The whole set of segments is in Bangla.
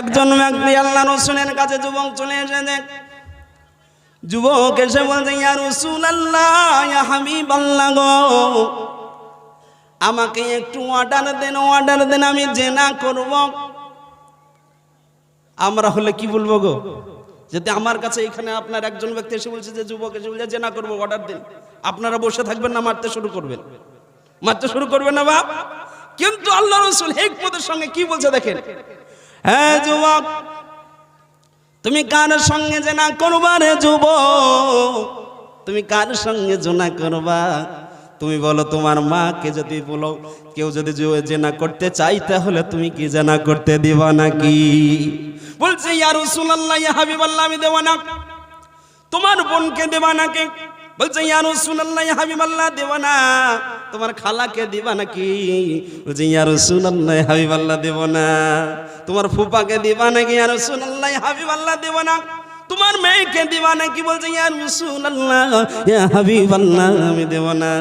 একজন ব্যক্তি আল্লাহ রসুলের কাছে যুবক চলে এসেছে। যুবক এসে বলছে, ইয়া রসুল আল্লাহ আল্লাহ গো, আমাকে একটু অর্ডার দেন অর্ডার দেন, আমি জেনা করব। আমরা হলে কি বলব গো? যদি আমার কাছে এখানে আপনার একজন ব্যক্তি এসে বলছে যে, যুবক এসে বলছে, জেনা করব অর্ডার দিন। আপনারা বসে থাকবেন না, মারতে শুরু করবেন। মারতে শুরু করবেন না বাপ। কিন্তু আল্লাহ রসুল হেকমতের সঙ্গে কি বলছে দেখেন? হ্যাঁ যুবক, তুমি কার সঙ্গে জেনা করবা রে যুবক? তুমি কার সঙ্গে জেনা করবা? তুমি বলো, তোমার মাকে যদি বলো, কেউ যদি জেনা করতে চাই তাহলে তুমি কি জেনা করতে দিবা নাকি? বলছে, ইয়া রাসূলুল্লাহ, ইয়া হাবিবাল্লাহ, আমি দেব না। তোমার বোনকে দেবা নাকি? বলছে, ইয়া রাসূলুল্লাহ, ইয়া হাবিবাল্লাহ দেব না তোমার খালাকে দিবা নাকি? বলছে, ইয়া রাসূলুল্লাহ হাবিব হাবিবাল্লাহ দেব না তোমার ফুপাকে দিবা নাকি? ইয়া রাসূলুল্লাহ হাবিব হাবিবাল্লাহ দেব না তোমার মেয়েকে দিবা নাকি বলছে? ইয়া আমি দেব না।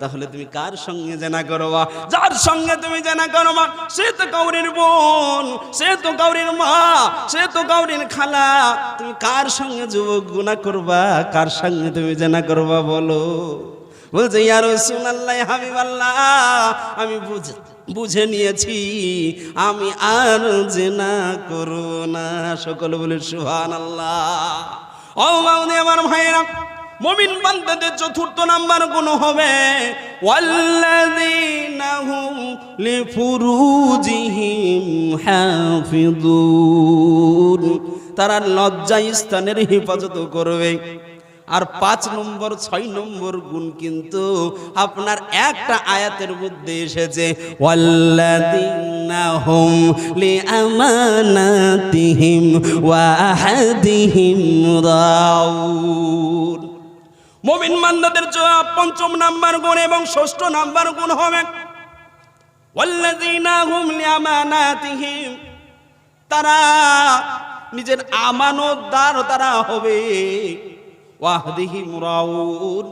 তাহলে তুমি কার সঙ্গে জানা করবা? যার সঙ্গে তুমি জানা করবা, সে তো কাউরির বোন, সে তো কাউরির মা, সে তো কাউরির খালা। তুমি কার সঙ্গে যুবক গুণা করবা? কার সঙ্গে তুমি জানা করবা বলো? বলছে, ইয়া রাসূলুল্লাহ হাবিবাল্লাহ, আমি বুঝে বুঝে নিয়েছি, আমি আর জেনা করব না। সকল বলে সুহান আল্লাহ ও আমার ভাইরা মমিন বান্দাদের চতুর্থ নাম্বার কোন হবে তারা লজ্জা স্থানের হেফাজত করবে। আর পাঁচ নম্বর, ছয় নম্বর গুণ কিন্তু আপনার একটা আয়াতের মধ্যে এসেছে, ওয়াল্লাযীনা হুম লিআমানাতিহিম পঞ্চম নাম্বার গুণ এবং ষষ্ঠ নাম্বার গুণ হবে তারা নিজের আমানতদার তারা হবে। ওয়াহদিহি মুরাউন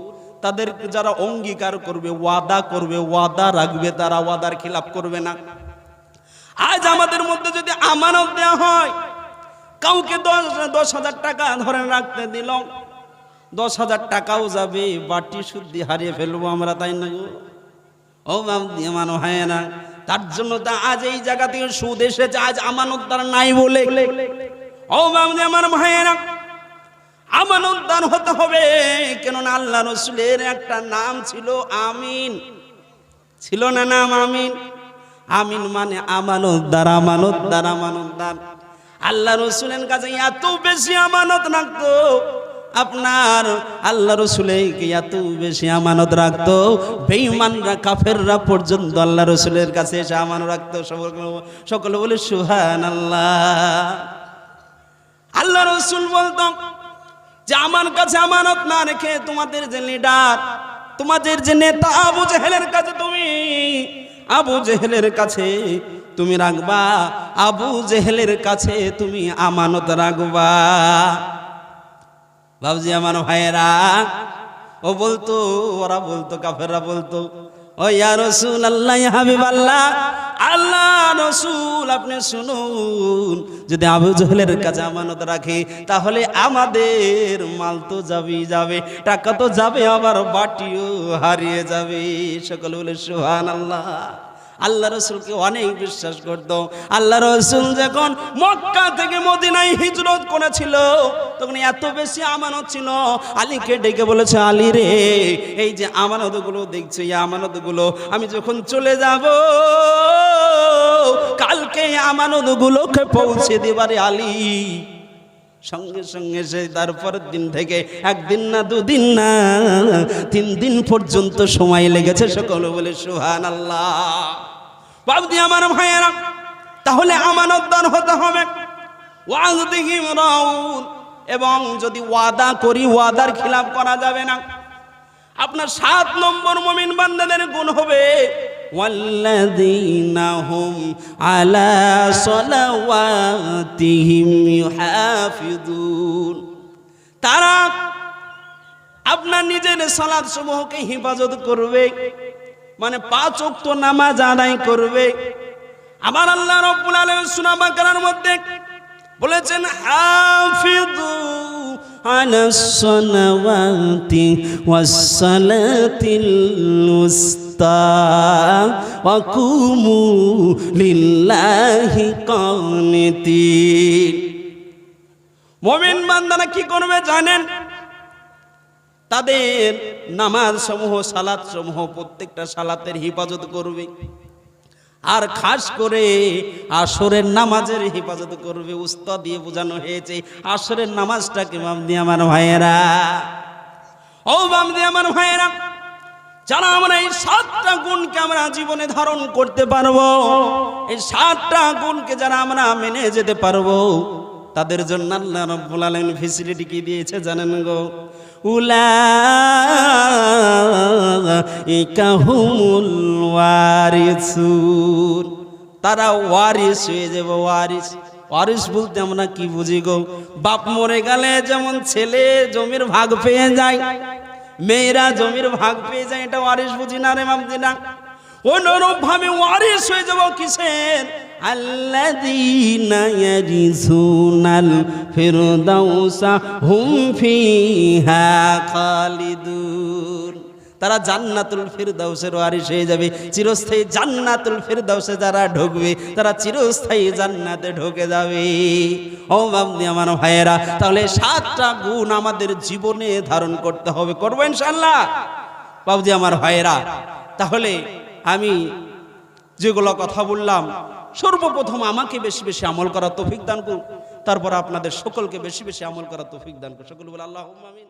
তাদের যারা অঙ্গীকার করবে, ওয়াদা করবে, ওয়াদা রাখবে, তারা ওয়াদার খিলাফ করবে না। আজ আমাদের মধ্যে যদি আমানত দেওয়া হয়, কাউকে দশ দশ হাজার টাকা ধরে রাখতে দিল, দশ হাজার টাকাও যাবে, বাটি শুদ্ধি হারিয়ে ফেলব আমরা, তাই না ও আমার হয় না। তার জন্য তা আজ এই জায়গা থেকে সুদ এসেছে, আজ আমানতদার নাই বলে। ও বাবদি আমার ভাইয়েরা আমানতদার হতে হবে। কেননা আল্লাহ রসুলের একটা নাম ছিল আমিন। ছিল না নাম আমিন? আমিন মানে আমানতদার আমানতদার আমানতদার। আল্লাহ রসুলের কাছে এত বেশি আমানত রাখতো। আপনার আল্লাহ রসুলেকে এত বেশি আমানত রাখতো। বেঈমানরা, কাফেররা পর্যন্ত আল্লাহ রসুলের কাছে এসে আমানত রাখতো। সকলে সকলে বলে সুহান আল্লাহ আল্লাহ রসুল বলতো যে আমার কাছে আমানত না রেখে তোমাদের যে লিডার, তোমাদের যে নেতা আবু জেহেলের কাছে তুমি, আবু জেহেলের কাছে তুমি রাখবা, আবু জেহেলের কাছে তুমি আমানত রাখবা। বাবজি আমার ভাইয়েরা, ও বলতো, ওরা বলতো, কাফেররা বলতো, ও ইয়া রসুল আল্লাহ হাবিব আল্লাহ আল্লাহ রসুল, আপনি শুনুন। যদি আবু জহলের কাছে আমানত রাখে, তাহলে আমাদের মাল তো যাবেই যাবে, টাকা তো যাবে, আবার বাটিও হারিয়ে যাবে। সকল বলে সোহান আল্লাহ আল্লাহ রসুলকে অনেক বিশ্বাস করত? আল্লাহ রসুল যখন মক্কা থেকে মদিনায় হিজরত করেছিল, তখন এত বেশি আমানত ছিল। আলীকে ডেকে বলেছে, আলী রে, এই যে আমানতগুলো দেখছ, এই আমানতগুলো, আমি যখন চলে যাব, কালকে আমানতগুলোকে পৌঁছে দেবারে আলী। সঙ্গে সঙ্গে সে তারপরের দিন থেকে একদিন না, দুদিন না, তিন দিন পর্যন্ত সময় লেগেছে। সকলে বলে সুহান আল্লাহ বাবদি আমার ভাইয়েরা তাহলে আমানতদার হতে হবে ওয়াজদিহিম রাউন এবং যদি ওয়াদা করি ওয়াদার খিলাফ করা যাবে না আপনার সাত নম্বর মমিন বান্দাদের গুণ হবে والذين هم على صلواتهم يحافظون তারা আপনার নিজের সালাদ সমূহকে হেফাজত করবে মানে পাঁচ ওয়াক্ত নামাজ আদায় করবে। আমার আল্লাহ রব্বুল আলামিন সূরা বাকারার মধ্যে বলেছেন উস্তা ওয়া কুমু লিল্লাহি কানিতিন মুমিন বান্দারা কি করবে জানেন? তাদের নামাজ সমূহ সালাত সমূহ প্রত্যেকটা সালাতের হেফাজত করবে। আর খাস করে আসরের নামাজের হেফাজত করবে। উস্তাদ দিয়ে বোঝানো হয়েছে, আসরের নামাজটাকে বাম দিয়ে আমার ভাইয়েরা? ও বাম দিয়ে আমার ভাইয়েরা, যারা আমরা এই সাতটা গুণকে আমরা জীবনে ধারণ করতে পারব, এই সাতটা গুণকে যারা আমরা মেনে যেতে পারব তাদের জন্য আল্লাহ রব্বুল আলামিন ফেসিলিটি কি দিয়েছে জানেন গো? উলাইকা হুমুল ওয়ারিসুন। তারা ওয়ারিস হয়ে যাবে, ওয়ারিস। ওয়ারিস বলতে আমরা কি বুঝি গো? বাপ মরে গেলে যেমন ছেলে জমির ভাগ পেয়ে যায়, মেয়েরা জমির ভাগ পেয়ে যায়, এটা ওয়ারিস বুঝি না রে মামদি না অনুরূপ ভাবে ওয়ারিস হয়ে যাব কিসের? তারা জান্নাতুল ফিরদাউসের ওয়ারিস হয়ে যাবে। চিরস্থায়ী জান্নাতুল ফিরদাউসে যারা ঢুকবে, তারা চিরস্থায়ী জান্নাতে ঢুকে যাবে। ও বাবদি আমার ভাইয়েরা, তাহলে সাতটা গুণ আমাদের জীবনে ধারণ করতে হবে করব ইনশাল্লাহ বাবুজি আমার ভাইয়েরা, তাহলে আমি যেগুলো কথা বললাম, সর্বপ্রথম আমাকে বেশি বেশি আমল করার তৌফিক দান করুন। তারপর আপনাদের সকলকে বেশি বেশি আমল করার তৌফিক দান করুন। সকল বলে আল্লাহ আমিন।